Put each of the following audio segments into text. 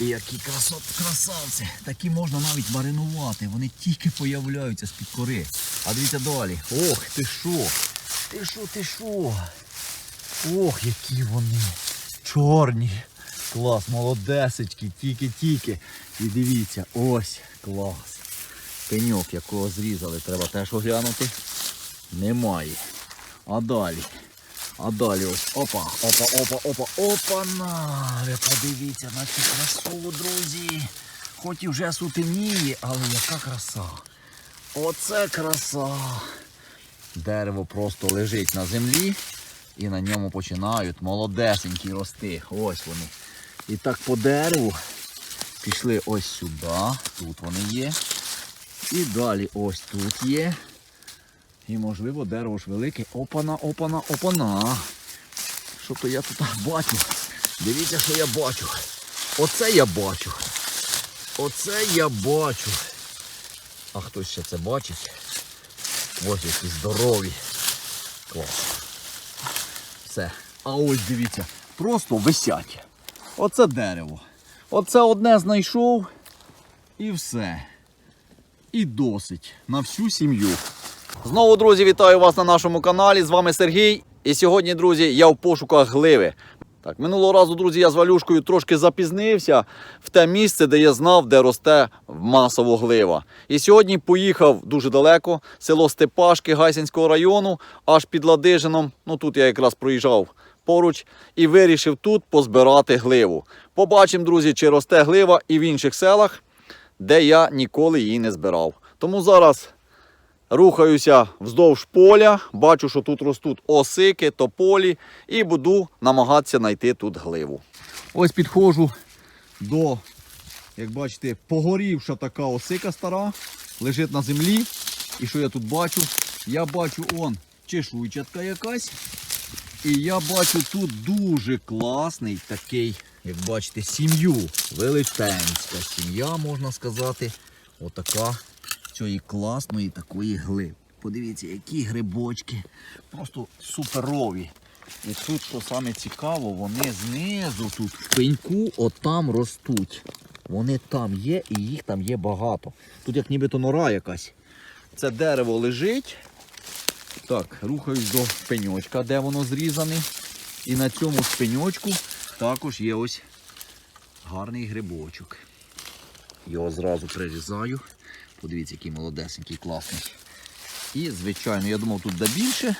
Які красот, красавці. Такі можна навіть маринувати. Вони тільки появляються з-під кори. А дивіться далі. Ох, ти що? Ти що, ти що? Ох, які вони. Чорні. Клас, молодесечки, тільки-тільки. І дивіться, ось, клас. Пеньок, якого зрізали, треба теж оглянути. Немає. А далі. А далі ось опа, опа, опа, опа, опа на. Ви подивіться на цю красу, друзі. Хоч і вже сутеніє, але яка краса. Оце краса. Дерево просто лежить на землі і на ньому починають молодесенькі рости. Ось вони. І так по дереву пішли ось сюди. Тут вони є. І далі ось тут є. І можливо дерево ж велике. Опана, опана, опана. Що то я тут бачу? Дивіться, що я бачу. Оце я бачу. Оце я бачу. А хтось ще це бачить? Ось які здорові. Клас. Все. А ось дивіться, просто висять. Оце дерево. Оце одне знайшов і все. І досить на всю сім'ю. Знову, друзі, вітаю вас на нашому каналі. З вами Сергій. І сьогодні, друзі, я в пошуках гливи. Так, минулого разу, друзі, я з валюшкою трошки запізнився в те місце, де я знав, де росте масово глива. І сьогодні поїхав дуже далеко, село Степашки Гайсинського району, аж під Ладижином. Ну тут я якраз проїжджав поруч і вирішив тут позбирати гливу. Побачимо, друзі, чи росте глива і в інших селах, де я ніколи її не збирав. Тому зараз Рухаюся вздовж поля, бачу, що тут ростуть осики, тополі, і буду намагатися знайти тут гливу. Ось підходжу до, як бачите, погорівша така осика стара, лежить на землі. І що я тут бачу? Я бачу он чешуйчатка якась. І я бачу тут дуже класний такий, як бачите, сім'ю. Велетенська сім'я, можна сказати. Отака цієї класної такої гливи. Подивіться, які грибочки. Просто суперові. І тут, що саме цікаво, вони знизу тут в пеньку отам ростуть. Вони там є і їх там є багато. Тут як нібито нора якась. Це дерево лежить. Так, рухаюсь до пеньочка, де воно зрізане. І на цьому пеньочку також є ось гарний грибочок. Його зразу прирізаю. Подивіться, який молодесенький, класний. І, звичайно, я думав, тут де більше,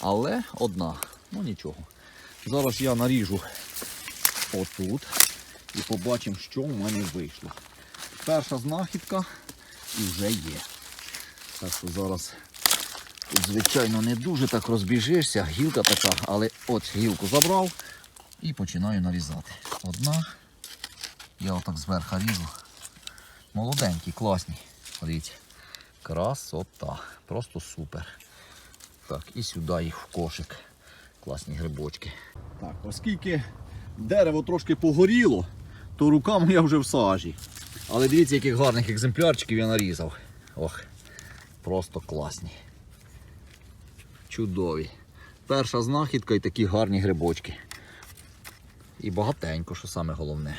але одна. Ну нічого. Зараз я наріжу отут і побачимо, що в мене вийшло. Перша знахідка і вже є. Так що зараз тут, звичайно, не дуже так розбіжишся. Гілка така, але от гілку забрав і починаю нарізати. Одна. Я отак зверху ріжу. Молоденькі, класні. Подивіться. Красота. Просто супер. Так, і сюди їх в кошик. Класні грибочки. Так, оскільки дерево трошки погоріло, то рука моя вже в сажі. Але дивіться, яких гарних екземплярчиків я нарізав. Ох, просто класні. Чудові. Перша знахідка і такі гарні грибочки. І багатенько, що саме головне.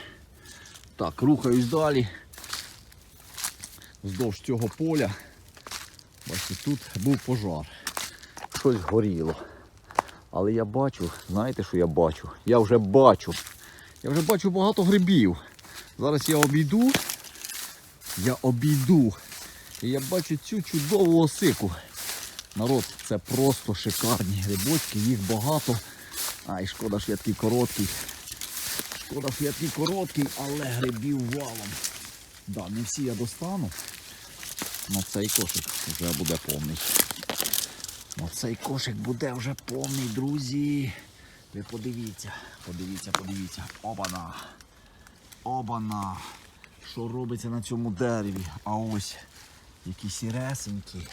Так, рухаюсь далі вздовж цього поля. Бачите, тут був пожар. Щось горіло. Але я бачу, знаєте, що я бачу? Я вже бачу. Я вже бачу багато грибів. Зараз я обійду. Я обійду. І я бачу цю чудову осику. Народ, це просто шикарні грибочки, їх багато. Ай, шкода, що я такий короткий. Шкода, що я такий короткий, але грибів валом. Да, не всі я достану. На цей кошик вже буде повний. На цей кошик буде вже повний, друзі. Ви подивіться, подивіться, подивіться. Обана. Обана. Що робиться на цьому дереві? А ось які сіресенькі.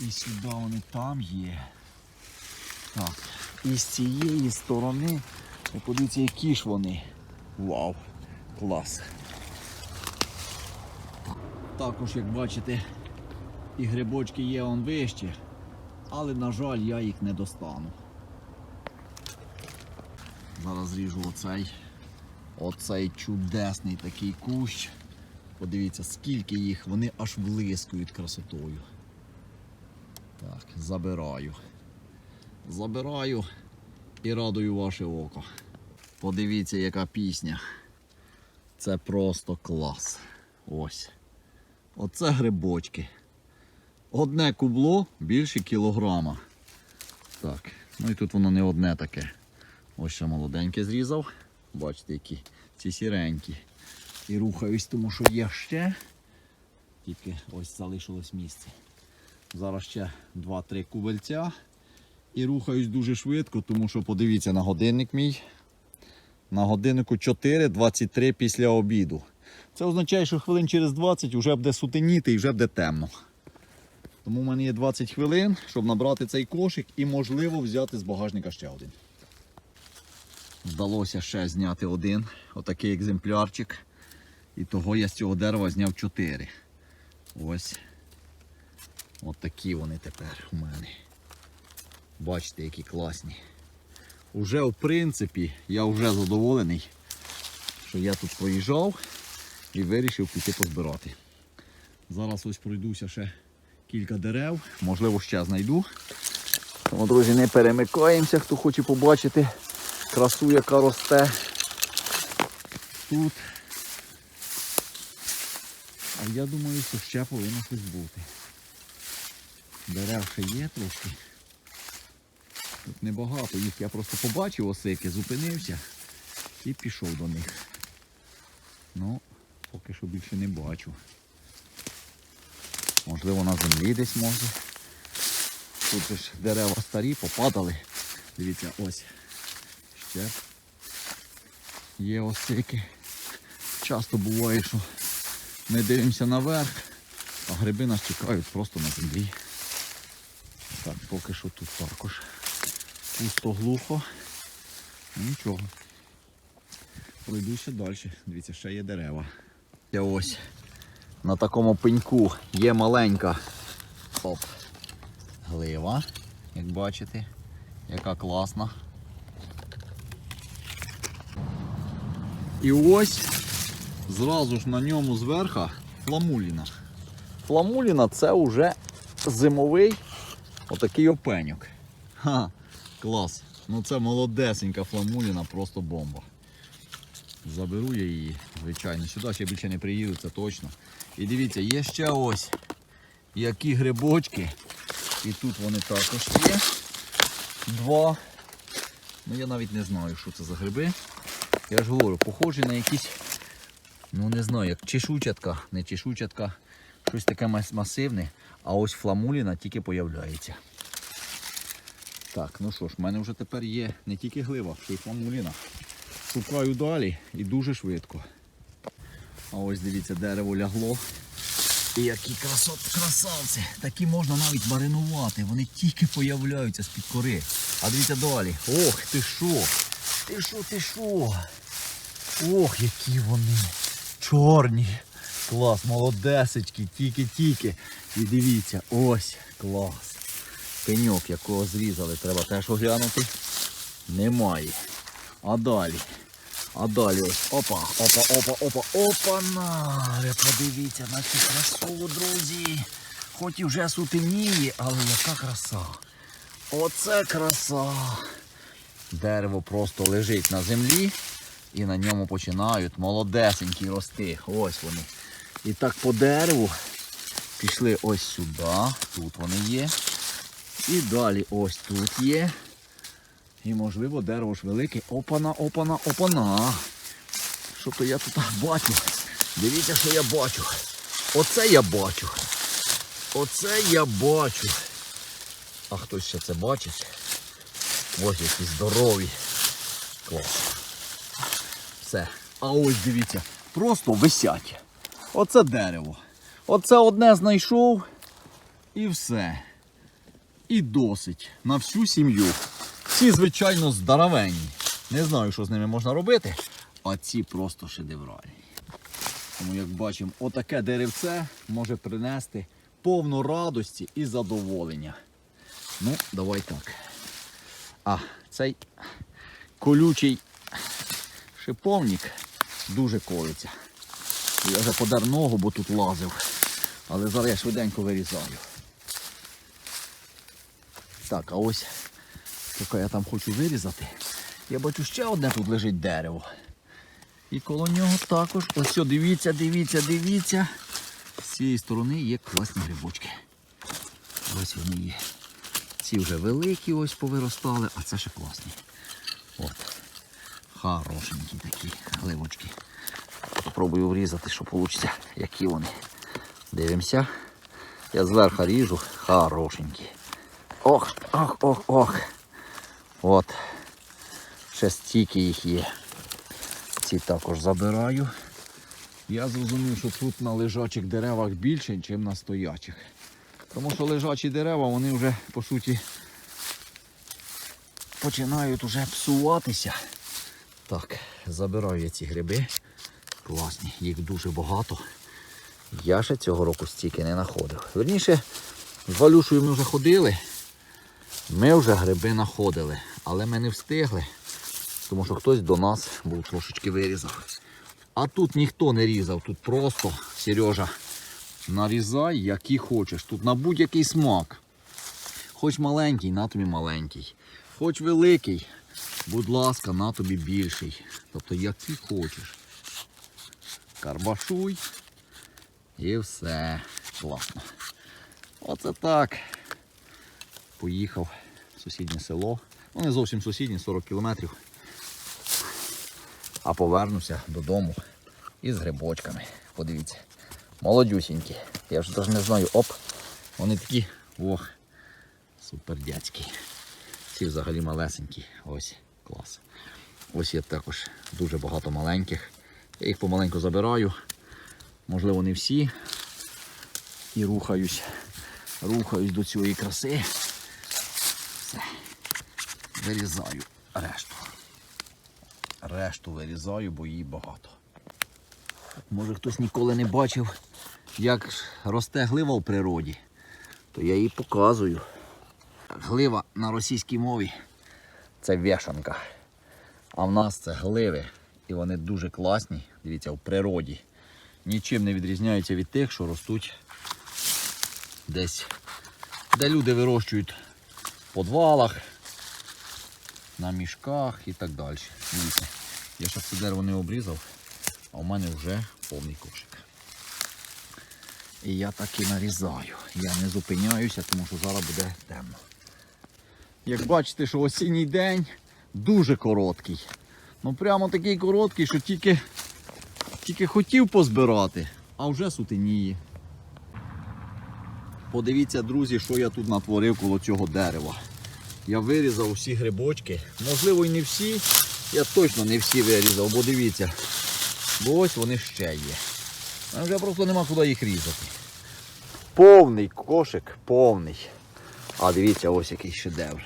І сюди вони там є. Так. І з цієї сторони. Подивіться, які ж вони. Вау! Клас! Також, як бачите, і грибочки є он вище, але, на жаль, я їх не достану. Зараз зріжу оцей. Оцей чудесний такий кущ. Подивіться, скільки їх, вони аж блискують красотою. Так, забираю. Забираю і радую ваше око. Подивіться, яка пісня. Це просто клас. Ось. Оце грибочки. Одне кубло більше кілограма. Так, ну і тут воно не одне таке. Ось ще молоденьке зрізав. Бачите, які ці сіренькі. І рухаюсь, тому що є ще. Тільки ось залишилось місце. Зараз ще 2-3 кубельця. І рухаюсь дуже швидко, тому що подивіться на годинник мій. На годиннику 4.23 після обіду. Це означає, що хвилин через 20 вже буде сутеніти і вже буде темно. Тому в мене є 20 хвилин, щоб набрати цей кошик і можливо взяти з багажника ще один. Вдалося ще зняти один, отакий екземплярчик. І того я з цього дерева зняв 4. Ось. От такі вони тепер у мене. Бачите, які класні. Уже в принципі я вже задоволений, що я тут проїжджав і вирішив піти позбирати. Зараз ось пройдуся ще кілька дерев, можливо ще знайду. Тому, друзі, не перемикаємося, хто хоче побачити красу, яка росте тут. А я думаю, що ще повинно щось бути. Дерев ще є трошки. Тут небагато їх. Я просто побачив осики, зупинився і пішов до них. Ну, поки що більше не бачу. Можливо на землі десь може. Тут ж дерева старі, попадали. Дивіться, ось. Ще є осики. Часто буває, що ми дивимося наверх, а гриби нас чекають просто на землі. Так, поки що тут також пусто глухо. Нічого. Пройдуся далі. Дивіться, ще є дерева. Я ось на такому пеньку є маленька оп, глива, як бачите, яка класна. І ось зразу ж на ньому зверху фламуліна. Фламуліна це вже зимовий отакий опеньок. Ха, клас. Ну це молодесенька фламуліна, просто бомба. Заберу я її, звичайно. Сюди ще більше не приїду, це точно. І дивіться, є ще ось які грибочки. І тут вони також є. Два. Ну я навіть не знаю, що це за гриби. Я ж говорю, похожі на якісь, ну не знаю, як чешучатка, не чешучатка, щось таке масивне, а ось фламуліна тільки появляється. Так, ну що ж, в мене вже тепер є не тільки глива, ще й фламуліна. Шукаю далі і дуже швидко. А ось дивіться, дерево лягло. І які красот, красавці. Такі можна навіть маринувати. Вони тільки появляються з-під кори. А дивіться далі. Ох, ти що? Ти що, ти що? Ох, які вони. Чорні. Клас, молодесечки, тільки-тільки. І дивіться, ось клас. Пеньок, якого зрізали, треба теж оглянути. Немає. А далі. А далі ось. Опа, опа, опа, опа, опа на. Ви подивіться на цю красу, друзі. Хоч і вже сутеніє, але яка краса. Оце краса. Дерево просто лежить на землі і на ньому починають молодесенькі рости. Ось вони. І так по дереву пішли ось сюди. Тут вони є. І далі ось тут є. І можливо дерево ж велике. Опана, опана, опана. Що то я тут бачу? Дивіться, що я бачу. Оце я бачу. Оце я бачу. А хтось ще це бачить? Ось які здорові. Клас. Все. А ось дивіться, просто висять. Оце дерево. Оце одне знайшов і все. І досить на всю сім'ю. Ці, звичайно, здоровенні. Не знаю, що з ними можна робити, а ці просто шедевральні. Тому, як бачимо, отаке деревце може принести повну радості і задоволення. Ну, давай так. А, цей колючий шиповник Дуже колиться. Я вже подар ногу, бо тут лазив. Але зараз я швиденько вирізаю. Так, а ось поки я там хочу вирізати, я бачу ще одне тут лежить дерево. І коло нього також. Ось дивіться, дивіться, дивіться. З цієї сторони є класні грибочки. Ось вони є. Ці вже великі ось повиростали, а це ще класні. От. Хорошенькі такі гливочки. Попробую врізати, що вийде, які вони. Дивимося. Я зверху ріжу. Хорошенькі. Ох, ох, ох, ох. От. Ще стільки їх є. Ці також забираю. Я зрозумів, що тут на лежачих деревах більше, ніж на стоячих. Тому що лежачі дерева, вони вже по суті починають уже псуватися. Так, забираю я ці гриби. Класні, їх дуже багато. Я ще цього року стільки не знаходив. Верніше, з Валюшою ми вже ходили. Ми вже гриби знаходили, але ми не встигли, тому що хтось до нас був трошечки вирізав. А тут ніхто не різав, тут просто Сережа нарізай, який хочеш. Тут на будь-який смак. Хоч маленький, на тобі маленький. Хоч великий, будь ласка, на тобі більший. Тобто який хочеш. Карбашуй. І все. Класно. Оце так. Поїхав в сусіднє село. Ну не зовсім сусіднє, 40 кілометрів. А повернуся додому із грибочками. Подивіться. Молодюсінькі. Я вже навіть не знаю. Оп. Вони такі. Ох. Супер дядькі. Ці взагалі малесенькі. Ось, клас. Ось є також дуже багато маленьких. Я їх помаленьку забираю. Можливо, не всі. І рухаюсь. Рухаюсь до цієї краси. Вирізаю решту. Решту вирізаю, бо її багато. Може хтось ніколи не бачив, як росте глива в природі, то я її показую. Глива на російській мові це вешанка. А в нас це гливи. І вони дуже класні, дивіться, в природі. Нічим не відрізняються від тих, що ростуть десь, де люди вирощують в подвалах, на мішках і так далі. Дивіться, я ще це дерево не обрізав, а у мене вже повний кошик. І я так і нарізаю. Я не зупиняюся, тому що зараз буде темно. Як бачите, що осінній день дуже короткий. Ну прямо такий короткий, що тільки, тільки хотів позбирати, а вже сутеніє. Подивіться, друзі, що я тут натворив коло цього дерева. Я вирізав усі грибочки. Можливо, і не всі. Я точно не всі вирізав, бо дивіться. Бо ось вони ще є. А вже просто нема куди їх різати. Повний кошик, повний. А дивіться, ось який шедевр.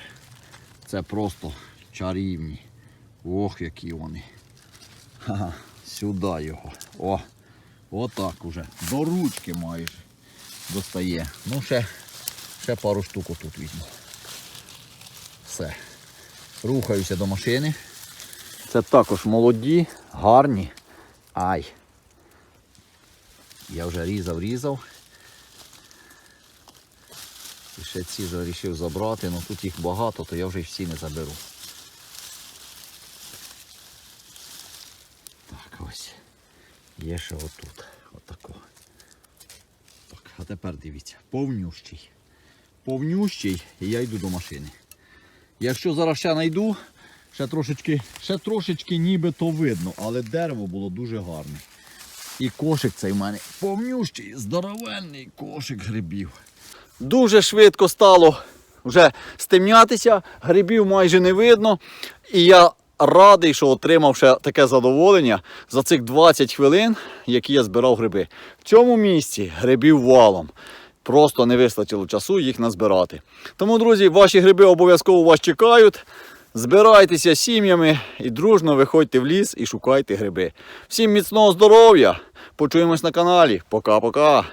Це просто чарівні. Ох, які вони. Ха-ха, сюди його. О, отак уже. До ручки майже достає. Ну, ще, ще пару штук тут візьму. Все. Рухаюся до машини. Це також молоді, гарні. Ай. Я вже різав, різав. І ще ці вирішив забрати, але тут їх багато, то я вже всі не заберу. Так, ось. Є ще отут. Отако. Так, а тепер дивіться, повнющий. Повнющий, і я йду до машини. Якщо зараз ще знайду, ще трошечки, ще трошечки нібито видно, але дерево було дуже гарне. І кошик цей в мене повнющий, здоровенний кошик грибів. Дуже швидко стало вже стемнятися, грибів майже не видно. І я радий, що отримав ще таке задоволення за цих 20 хвилин, які я збирав гриби. В цьому місці грибів валом. Просто не вистачило часу їх назбирати. Тому, друзі, ваші гриби обов'язково вас чекають. Збирайтеся сім'ями і дружно виходьте в ліс і шукайте гриби. Всім міцного здоров'я! Почуємось на каналі. Пока-пока!